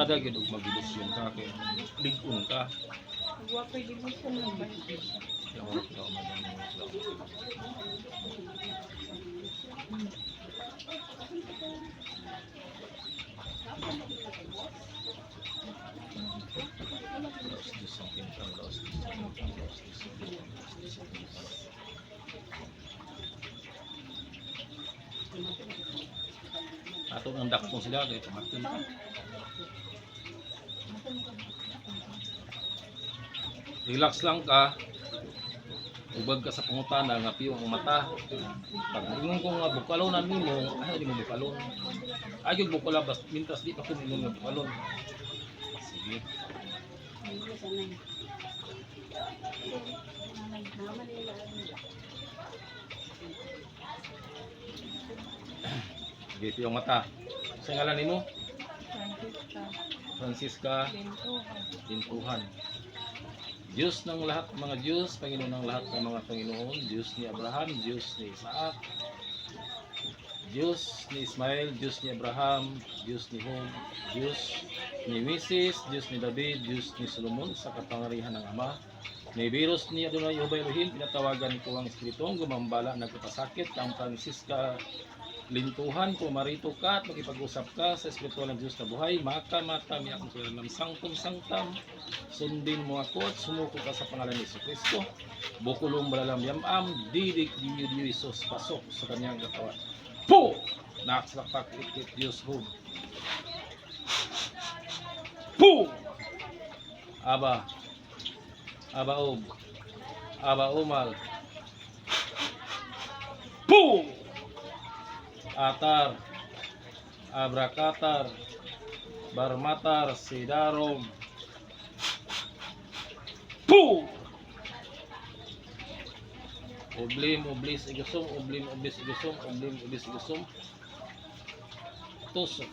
Sada gid og magilusyon ka kay ligon ka. Huwag pa di mo siya naman. Yawa ka madam. Let's do something from lost. Let's do something from lost. Do something from lost. Ato ang dakpong sila kay pamatin ka. Relax lang ka. Ubag ka sa pangutana nga piyo ang mata. Pag ingon ko nga bukalonan nimo, ay di mo bukalon. Ayog bukala bas mintas di pa ko mingon nga bukalon. Sige. Sige piyo ang mata. Sa ngalan nimo? Francisca. Francisca Bento. Tintuhan. Diyos ng lahat mga Diyos, Panginoon ng lahat ng mga Panginoon, Diyos ni Abraham, Diyos ni Isaac, Diyos ni Ismael, Diyos ni Abraham, Diyos ni Hom, Diyos ni Mrs., Diyos ni David, Diyos ni Solomon sa kapangarihan ng Ama. Ni virus ni Adonai Jehovah Elohim, pinatawagan ko ang Espiritong gumambala nagkapasakit kang Francisca lintuhan ko marito ka at makipag-usap ka sa espiritual ng Diyos na buhay. Maka mata mi akong sulan ng sangtum sangtam. Sundin mo ako at sumuko ka sa pangalan ni Kristo bukulong balalam yamam didik diyo diyo Isos pasok sa kanyang katawan. Po nakslakpak itit Diyos hum po aba. Aba ob. Aba umal. Po Atar, Abrakatar, Barmatar, Sidarom, Pu! Ublim, ublis, igusum, ublim, ublis, igusum, ublim, ublis, igusum. Tusok.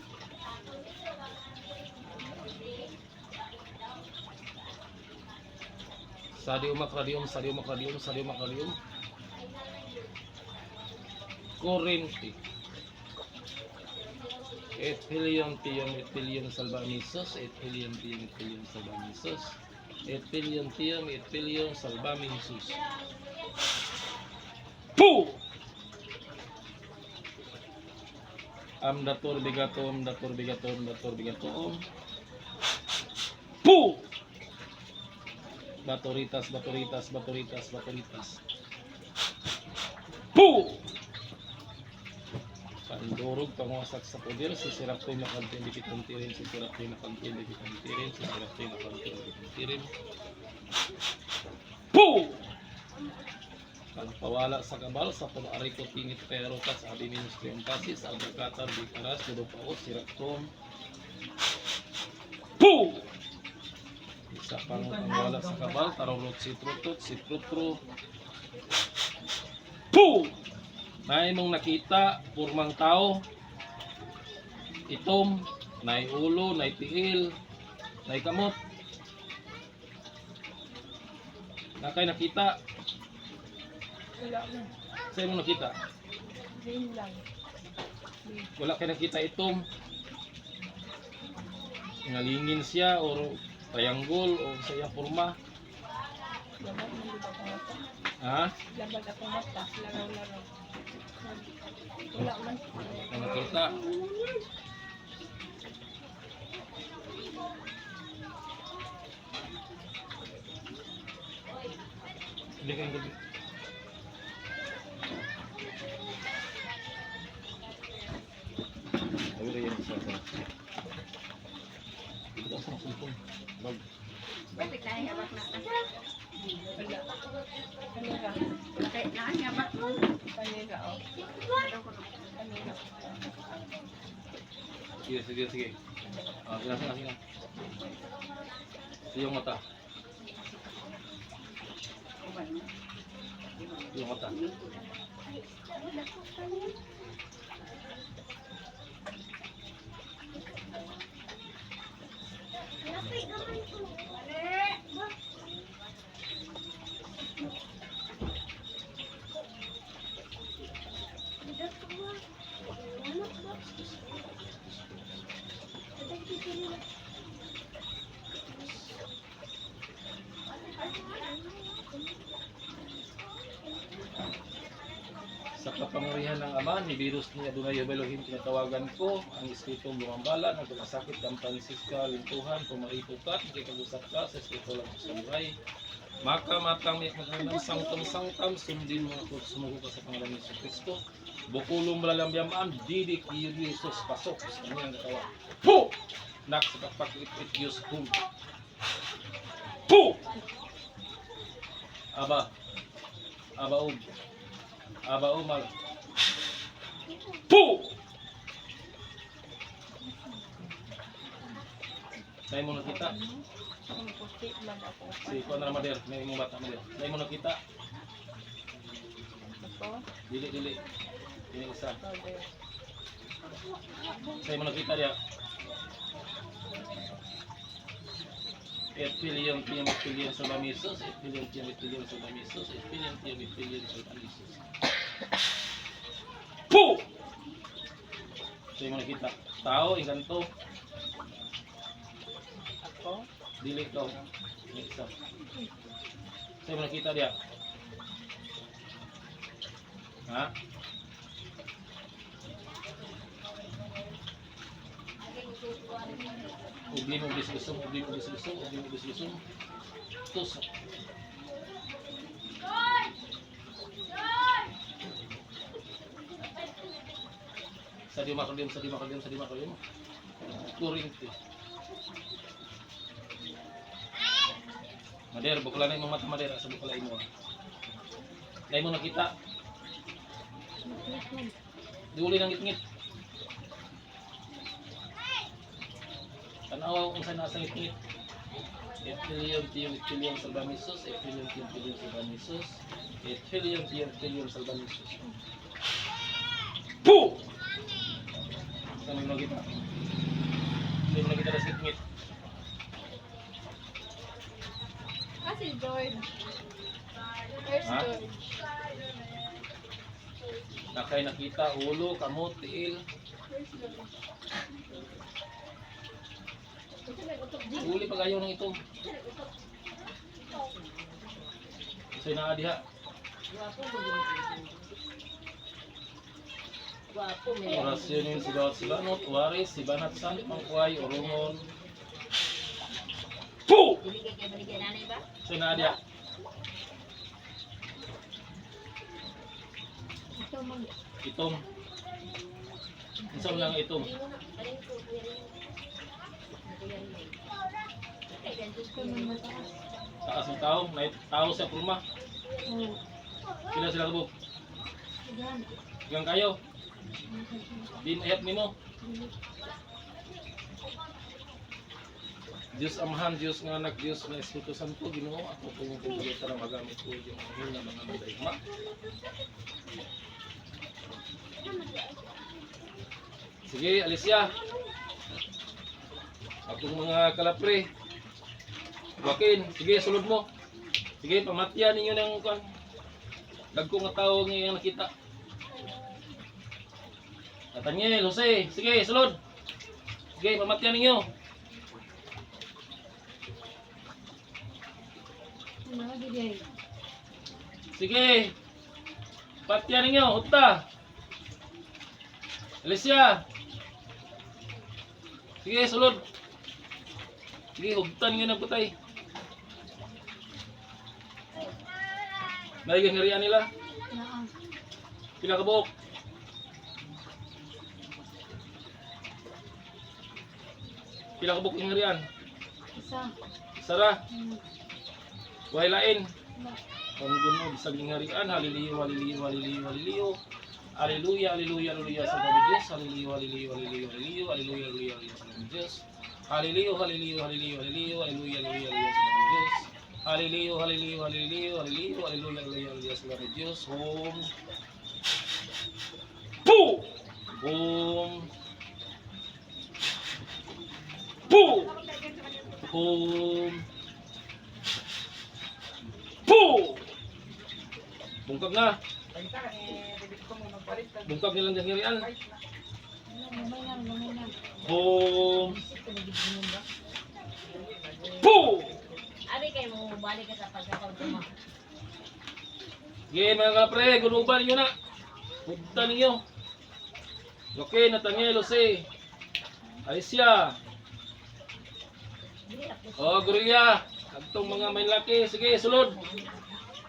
Sadium acradium, sadium acradium, sadium acradium. Corinthi. Ethelium tium ethelium salvamisus, ethelium tium ethelium salvamisus, ethelium tium ethelium salvamisus. Pu! Am datur bigatum, datur bigatum, datur bigatum. Pu! Baturitas, baturitas, baturitas, baturitas. Pu! Pandurog panguasak sa poder, si Sirapoy nakantin di kituntirin, si Sirapoy nakantin di kituntirin, si Sirapoy nakantin di kituntirin. Po! Pagpawala sa kabal sa pag-ari ko tingit pero tas abi minus triumpasis, abrakatar di karas, dudo pa o Sirapom. Po! Isa pang pangwala sa kabal, tarurot si Trutut, si Trutru. Po! May mong nakita, purmang tao, itom, nay ulo, nay tiil, nay kamot. Na kay nakita, Wala na. sa imong nakita, Green lang. wala kay nakita itom. Ngalingin siya o triangle o sa iyang porma. Labat pangata? Ha? Labat ako mata. Laraw-laraw. Wala man. Ang nakita. Hindi kayong gabi. Sabi rin yan sa sa. Ito sa cellphone. Bag. Bakit na hiyabak na Sige, sige, sige. Ah, sige, sige, sige. Iyong mata. Iyong mata. Lapit naman kapangyarihan ng Ama, ni virus ni Adonai Elohim, tinatawagan ko ang Espiritong lumambala ng pagkasakit ng Francisca, lintuhan, pumaipukat, hindi kag-usap ka sa Espiritu lang sa buhay. Maka matang miyak magandang sangtam sangtam sundin mo ako sumuko ka sa pangalan ni Kristo. Bukulong malalamyamaan, didik iyo Jesus pasok sa kanyang katawan. Po! Nak sa kapakit-it Diyos hum. Po! Aba. Aba um. Aba umal. Po! Tayo mo nakita. Ang puti man ako. Si Kuan Ramader, may imong bata Ramader. Tayo mo nakita. Ako, Dili dili. Dili isa. powder. Tayo mo nakita dia. Et billion, billion, billion sa mamisos, et billion, billion, billion sa mamisos, et billion, billion, billion sa mamisos. Po! Tayo mo nakita. Tao, inganto, Ako, dili to. Dili isa. Tayo mo nakita dia. Ha? Ugli mo bislusong, ugli mo bislusong, ugli mo bislusong. Tusok. Sa di makalium, sa di makalium, sa di makalium. Turing ti. Mader, bukala na imong mata mader, sa bukala imo. Dahil mo nakita. Diuli ng ngit-ngit. Tanawa kung saan nasa ngit-ngit. Epilium tiyong epilium salbamisus, epilium tiyong epilium salbamisus, epilium tiyong epilium salbamisus. Po! Mo nakita? Hindi mo nakita na sa ngit-ngit. kasi George. Where's Ha? George? Nakay nakita, ulo, kamot, tiil. Where's? Uli pag ayaw ng ito. Kasi na diha. Orasyon yun si Bawat Silanot, Waris, si Banat San, Mangkway, Orungon. Po! Kasi na diha. Ito mag... Itong. Isang lang itong. Ito man mataas. Taas ng tao, may tao sa. Oh, Sila sila yan. Hanggang kayo. Di mayat nimo. Diyos Amahan, Diyos nga anak, Diyos nga Espiritu Santo, Ginoo, ako po yung pagkakita magamit ko yung mga na mga nadaigma. Sige, Alicia. Akong mga kalapre. Joaquin, sige, sulod mo. Sige, pamatyan ninyo ng kan. Dagko nga tao nga yung nakita. Nathaniel, Jose, sige, sulod. Sige, pamatyan ninyo. Sige. Patyan ninyo, hutta. Alicia. Sige, sulod. Sige, hugtan ninyo ng putay. Naigang harian nila. Naa. Pila ka buok. Pila ka buok yung harian. Isa. Sara, Hmm. Huwag lain. Na. Ang guno, bisag ng harian. Haliliyo, haliliyo, haliliyo, haliliyo. Aleluya, aleluya, aleluya sa kami Diyos. Haliliyo, haliliyo, haliliyo, haliliyo. Aleluya, aleluya, aleluya sa kami Diyos. Haliliyo, haliliyo, haliliyo, haliliyo. Aleluya, aleluya, aleluya sa kami Diyos. Haliliyo, haliliyo, haliliyo, haliliyo. Aleluya, aleluya, aleluya sa kami Diyos. Home. Poo! Home. Poo! Home. Poo! Bungkag na. Bungkag nilang jangyarian. Home. Poo! Abi kayo mo balik ka sa pagkakaw mo. Sige mga kapre, gunuban nyo na. Punta ninyo. Okay, Nathaniel, Jose. Alicia. Oh, Gorilla. Agtong mga may laki. Sige, sulod.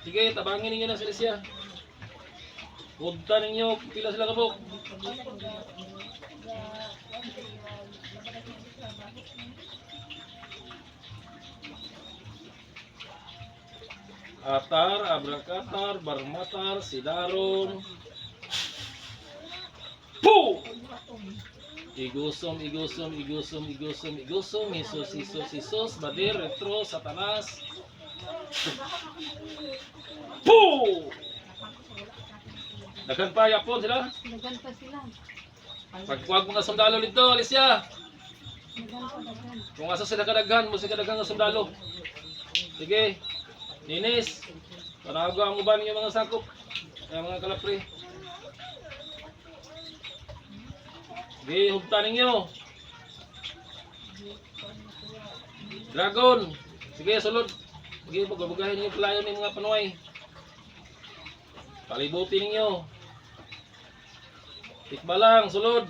Sige, tabangin ninyo na si Alicia. Punta ninyo. Pila sila kabuk. Atar, Abrakatar, Barmatar, Sidarong. Poo! Igusom, igusom, igusom, igusom, igusom, Isus, Isus, Isus, Badir, Retro, Satanas. Poo! Daghan pa yapon sila. Dagan pa sila. Pagkuwag mga sundalo dito, Alicia. Dagan dagan. Kung asa sila kadaghan, mo sila kadaghan ng sundalo. Sige. Ninis. Panago ang uban yung mga sakop. Yung mga kalapri. Sige, hugta ninyo. Dragon. Sige, sulod. Sige, pagbabugahin yung palayon ng mga panuay. Palibuti ninyo. Tikbalang, sulod.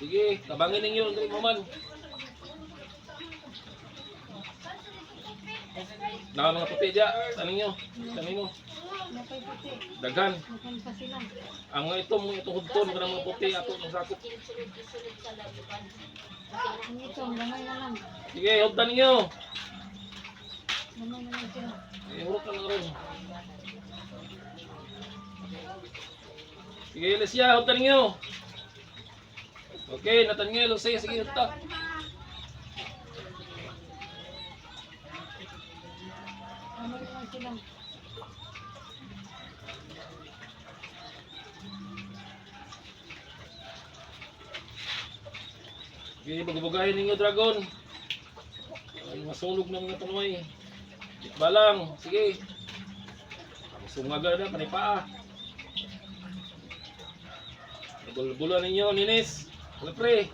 Sige, tabangin ninyo. Dali mo man. Naka mga puti diya. Tanin nyo. Tanin mo. Daghan. Ang ito, mga itong hudton, kanang mga puti, ato ng sakop. Ang ito, lang. Sige, hudtan sila. Sige, hurot na lang rin. Sige, Alicia, hudtan ninyo. Okay, Nathaniel, Jose, sige, hudta. Na lang. Sige, bagubugahin ninyo, Dragon. Ay, masunog ng mga panuay. Balang, sige. Sungaga na, panipaa. Bulbulan ninyo, Ninis. Lepre.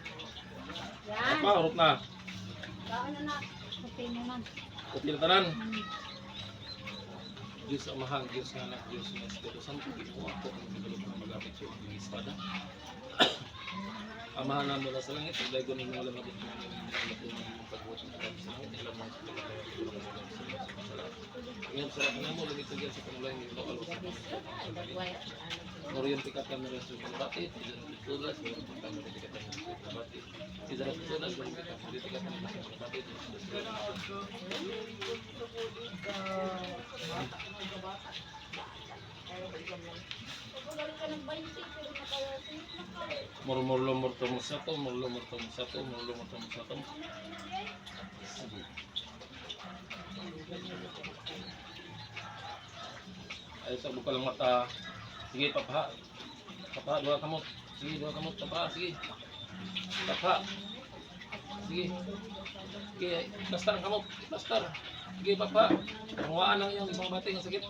Yan. Apa, urut na. Kaon na na. Puti na lang. Kopi na tanan. Hmm. Diyos ang mahal, Diyos nga anak, Diyos nga Espiritu Santo, ginawa ako ang pinagulog na magamit sa mga espada. Amahan na mula sa langit, ang dagon ng alam na dito ng mga pagbuhat ng alam sa langit, alam mo sa pagkakaya ng mga sa sa mga Ngayon sa mo, lagi tigil sa panulay ng ito kalos. Noriyan pikatan ng resto ng batit, ilan ng tulas, meron pang kami ng pikatan ng batit. Ilan ng tulas, meron pikatan ng pikatan ng resto ng batit. Murmurlo murto musato, murlo murto musato, murlo murto musato. Sige. Ay, sa buka lang mata. Sige, papaha. Papaha, dua kamot. Sige, dua kamot. Papaha, sige. Papaha. Sige. Sige, plastar ang kamot. Plastar. Sige, papaha. Panguaan lang yung ibang bating ang sakit.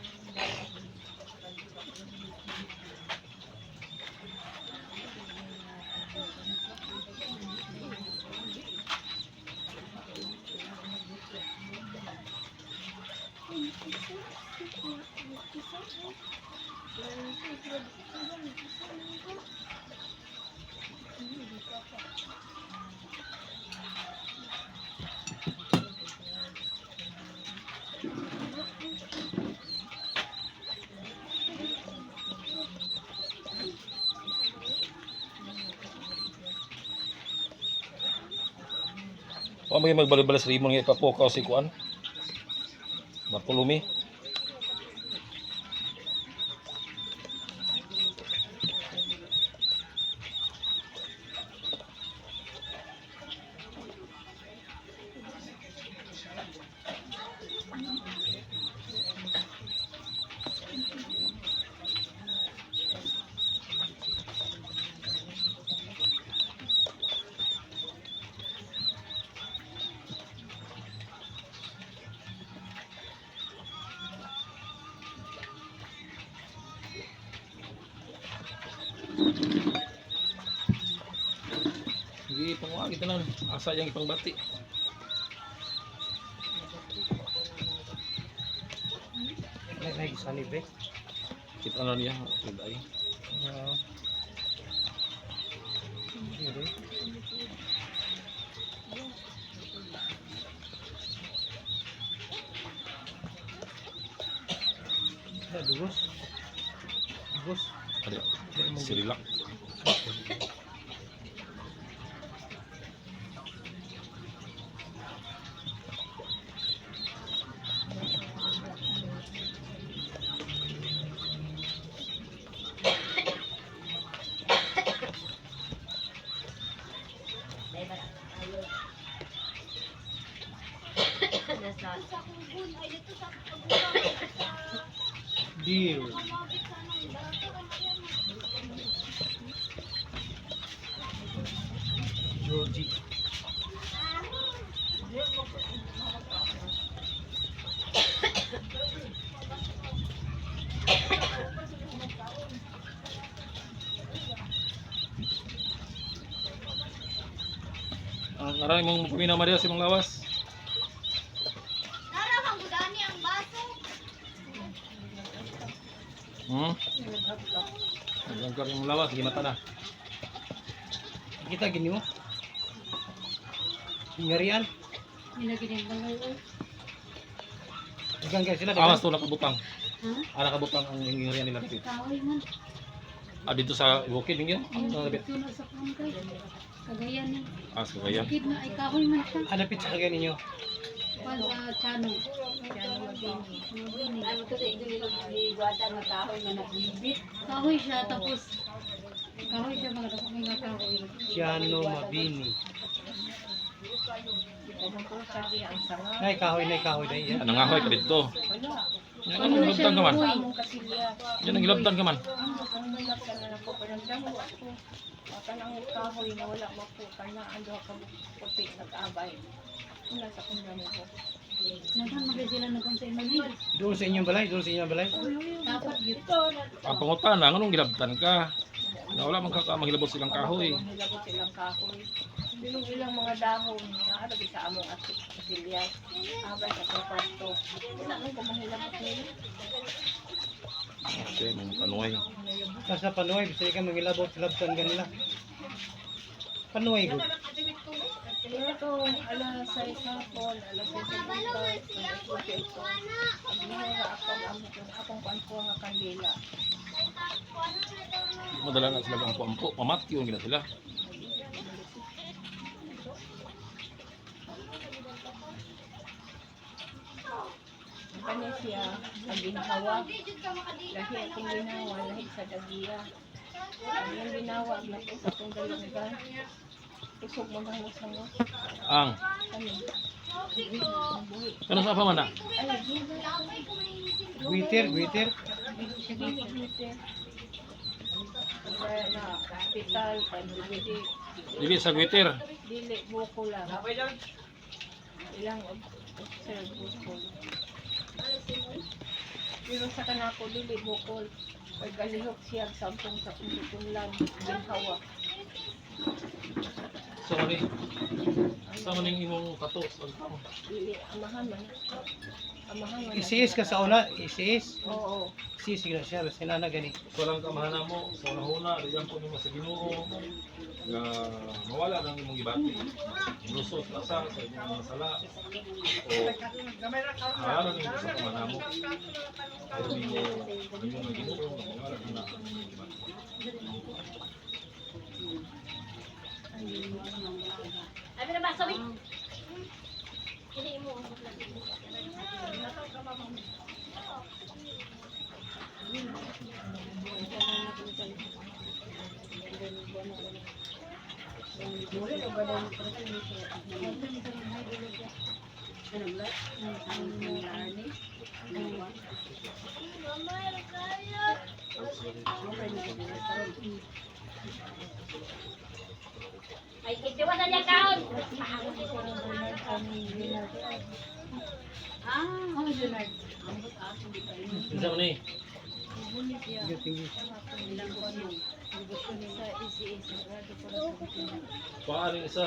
Wa may magbalbalas rimon nga ipapukaw si Kuan. Bartolome. Lagi itong wagi tanan. Asa yang ipang bati. Ay, ay, sani be. Kita na niya. Ay. Sige. Ah, dugos. Dugos. Ada. Sirilak. Ang aray mong pamina Maria si mong lawas. Nara, kang gudani ang baso. Hmm? Ang kar yung lawas, gimata na. Kita gini mo. Ingarian. Nilagyan bangay oy. Igang kaya sila. Awas to nakabutang. Ha? Ah, nakabutang ang ingirian nila dito. Kahoy man. Ah, dito sa bukid ninyo? Ang labit. ito na sa pangkay. Kagayan ni. Ah, sa kaya. Bukid na ay kahoy man siya. Hanapit sa kagaya ninyo. Pan sa chano. Ano to sa ito nila giwada nga kahoy nga nagbibit. Kahoy siya tapos kahoy siya mga may nga kahoy. Siano Mabini. Nay kahoy, nay kahoy dai. Ah, nangahoy ka dito. Yan ang Ano na siya hilabtan ka man. Yan ang hilabtan ka man. Kanang kahoy na wala maputan na ando ka puti nag-abay. Una sa kundang ko. Naghan magay sila nagkonsay manhid. Doon sa inyong balay, doon sa inyong balay. Dapat yun. Ang pangutana, anong hilabtan ka? Na wala man ka mahilabot silang kahoy. Hilabot silang kahoy. Bilog ilang mga dahon na arabi sa among atik kasilya. Abay sa kwarto. Wala nang kumahilabot nila. Okay, mga kanuay. Basta panuay, bisa ka mangilabot, labtan ganila. Panuay gud. Pero ito, alas sa isapon, alas sa isapon, ito, ang mga akong panpo nga kandila. Madala na sila ang ampo. Pamati yung gina sila. Kanya siya, ang ginhawa, lahi ating ginawa, lahi sa dagiya. Ang ginawa, natin sa itong dalunggan. Isog mo ng musango. Ang, kano sa pa man na? Kaya na, hospital, pandumidi, Dili sa Twitter. dili, buko lang. Ilang observe bukol. Pero sa kanako, dili bukol. Pag galihok siya, sampung sa lang, ginhawa. So, mani. Sa maning imong katos. Ang tao. Dili, amahan man. Amahan man. Isiis ka sa una, isiis. Oo. Isiis na siya, basta na gani. So lang kamahana mo, sa unahuna, diyan po nimo sa Ginoo nga mawala nang imong gibati. Lusot na sa sa inyong mga sala. O mawala nang imong sa kamahana mo. Pero nimo ang imong mga Ginoo nga mawala na na ang imong gibati. Abi na ba sabi? Hindi mo. Ay, kitiwa na niya kaon. Ah, Oh, Leonard. Isa man ni. Muni siya. English, English. Ilang ko ano. Gusto niya sa ECA. Sagrado Corazon de Jesus. Paano yung isa?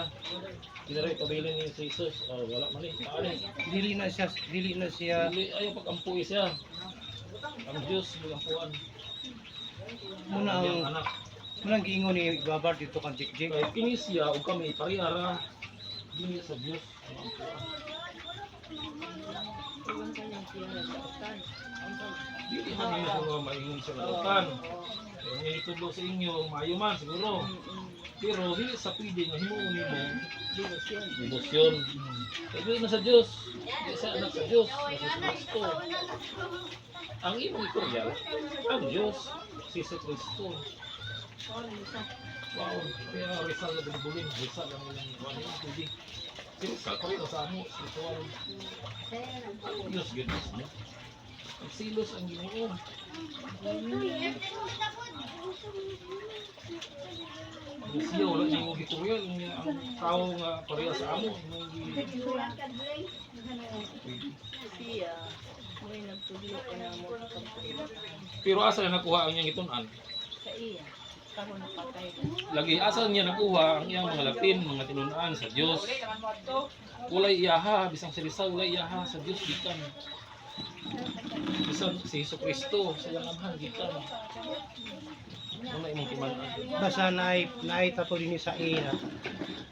Kinaray pabilin ni Jesus. Oh, wala man eh. Paano? Dili na siya, dili na siya. Dili ayaw pag-ampuy siya. Ang Diyos mag-ampuan. Muna Ang anak. muna ang giingon ni Babar dito kan Jikjik. Kaya kini siya o kami parihara. Dili sa Diyos. mag-ampuan. Iwan ka niya siya nagdautan. Dili man sa mga maingon sa lautan. May itulo sa inyo, maayo man siguro. Pero dili sa pwede nga himuon nimo. Kaya dili na sa Diyos. Dili sa anak sa. Jesus Kristo. Ang imong ituryal, ang Diyos, si Jesus Kristo. Wow, kaya Rizal na bilbulin, Rizal ang ilang ano yung Rizal, kami ito sa amo, spiritual. Ang Diyos, goodness mo. Ang silos ang ginoo. Ang siya, wala niyo mo gituryal, ang tao nga pareha sa amo. Siya. May nagtudlo ka na mo. Pero asa na nakuha ang iyang itunan? Sa iya. Karon napatay na. Lagi asa niya nakuha ang iyang mga lapin, mga tinunan sa Diyos. Walay iyaha, bisang si Rizal, walay iyaha sa Diyos gikan. Bisang si Hesus Kristo sa iyang amhan gikan. Muna imong timan-an. Basta naay, naay tato din sa iya.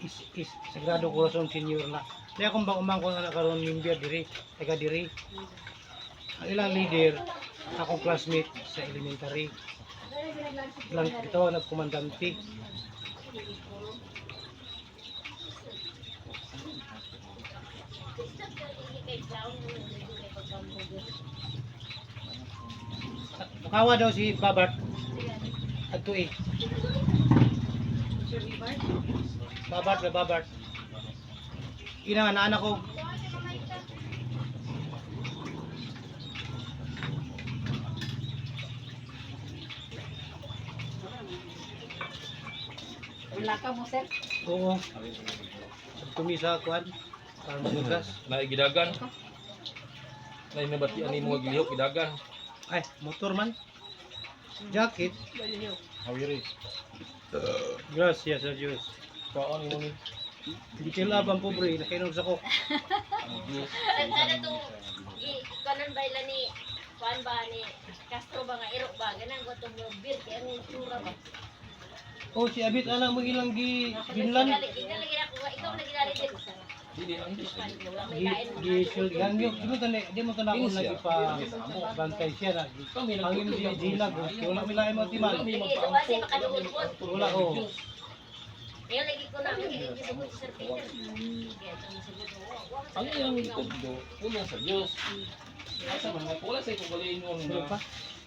Is, is, Sagrado Corazon Senior na. Kaya kung bang umangkon anak karon member diri, taga diri. Ang ilang leader, akong classmate sa elementary. Lang ito ang komandante. Kawa daw si Babart. Adto eh. Babart na Babart. Ina nga anak ko. Wala ka mo, sir. Oo. Tumi sa kuan. Para magugas. Naigidagan. Nay nabatian nimo nga gilihok gidagan. Ay, motor man. Jacket. Hawiri. Gracias a Dios. Kaon imo ni Hindi sila pang pobre. Nakainom sa ko. ang. Ano to? Kanon ba ila ni kuan ba ni Castro ba nga iro ba ganang ko tong beer kaya ang tsura ba. Oh, si Abit anak mo ilang gi din. Dili ang. Gi gi gang yo. Di mo tani, di mo tanako lagi pa bantay siya na. Ang imo siya dilag. Wala mi lain mo timan. Wala oh. Ngayon lagi ko na Peter. Ito sa gusto. Ang iyang itugdo, una sa Diyos. Asa man nga, wala sa ikugalingon Ano pa?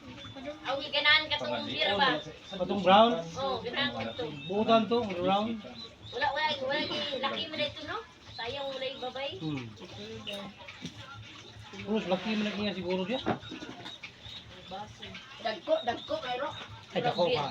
Nga. Ang ganahan ka tong beer ba? Patong brown. Oh, ganahan ka to. Buutan to, round. Wala wala wala laki mo na ito no. Sayang wala babay. Hmm. Terus laki man niya siguro dia. Dagko, dagko kayo. Ay dako ka.